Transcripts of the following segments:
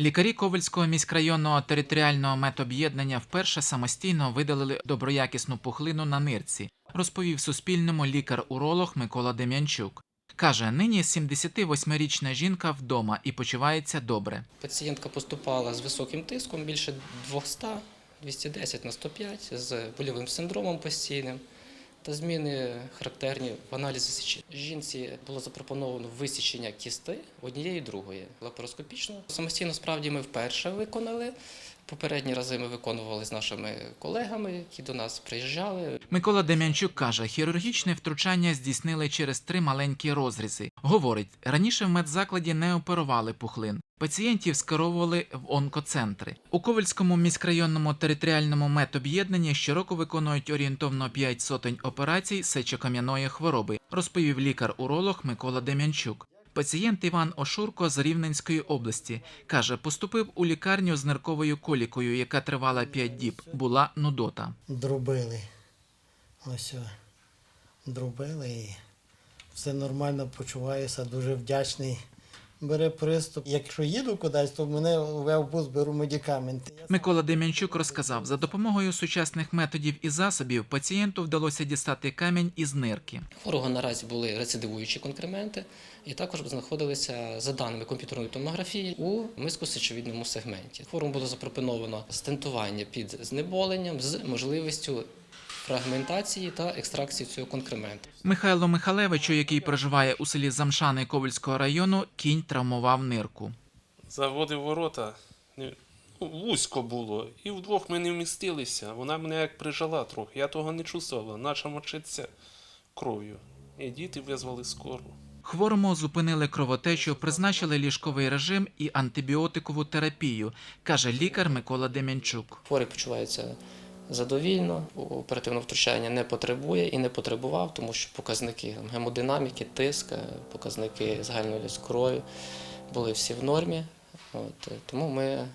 Лікарі Ковальського міськрайонного територіального медоб'єднання вперше самостійно видалили доброякісну пухлину на нирці, розповів Суспільному лікар-уролог Микола Дем'янчук. Каже, нині 78-річна жінка вдома і почувається добре. Пацієнтка поступала з високим тиском більше 200, 210 на 105, з больовим синдромом постійним та зміни характерні в аналізі сечі. Жінці було запропоновано висічення кісти однієї і другої лапароскопічно. Самостійно справді ми вперше виконали. Попередні рази ми виконували з нашими колегами, які до нас приїжджали. Микола Дем'янчук каже, хірургічне втручання здійснили через три маленькі розрізи. Говорить, раніше в медзакладі не оперували пухлин. Пацієнтів скеровували в онкоцентри. У Ковальському міськрайонному територіальному медоб'єднанні щороку виконують орієнтовно 5 сотень операцій сечокам'яної хвороби, розповів лікар-уролог Микола Дем'янчук. Пацієнт Іван Ошурко з Рівненської області каже, поступив у лікарню з нирковою колікою, яка тривала 5 діб. Була нудота. дробили. Ось дробили все нормально почуваюся, дуже вдячний. Бере приступ. Якщо їду кудись, то мене в автобус беру медикаменти. Микола Дем'янчук розказав, за допомогою сучасних методів і засобів пацієнту вдалося дістати камінь із нирки. Хворого наразі були рецидивуючі конкременти, і також знаходилися за даними комп'ютерної томографії у мискосечовідному сегменті. Хворому було запропоновано стентування під знеболенням з можливістю фрагментації та екстракції цього конкременту. Михайло Михалевичу, який проживає у селі Замшани Ковальського району, кінь травмував нирку. заводив ворота, ну, вузько було, і вдвох ми не вмістилися. Вона мене як прижала трохи. Я того не чувствувала, наче мочиться кров'ю. І діти визвали скору. Хворому зупинили кровотечу, призначили ліжковий режим і антибіотикову терапію, каже лікар Микола Дем'янчук. Хворий почувається задовільно, оперативного втручання не потребує і не потребував, тому що показники гемодинаміки, тиск, показники загальної крові були всі в нормі. От, тому ми е,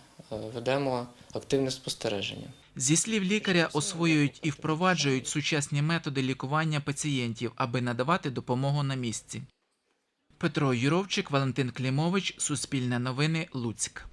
ведемо активне спостереження. Зі слів лікаря, освоюють і впроваджують сучасні методи лікування пацієнтів, аби надавати допомогу на місці. Петро Юровчик, Валентин Клімович, Суспільне новини, Луцьк.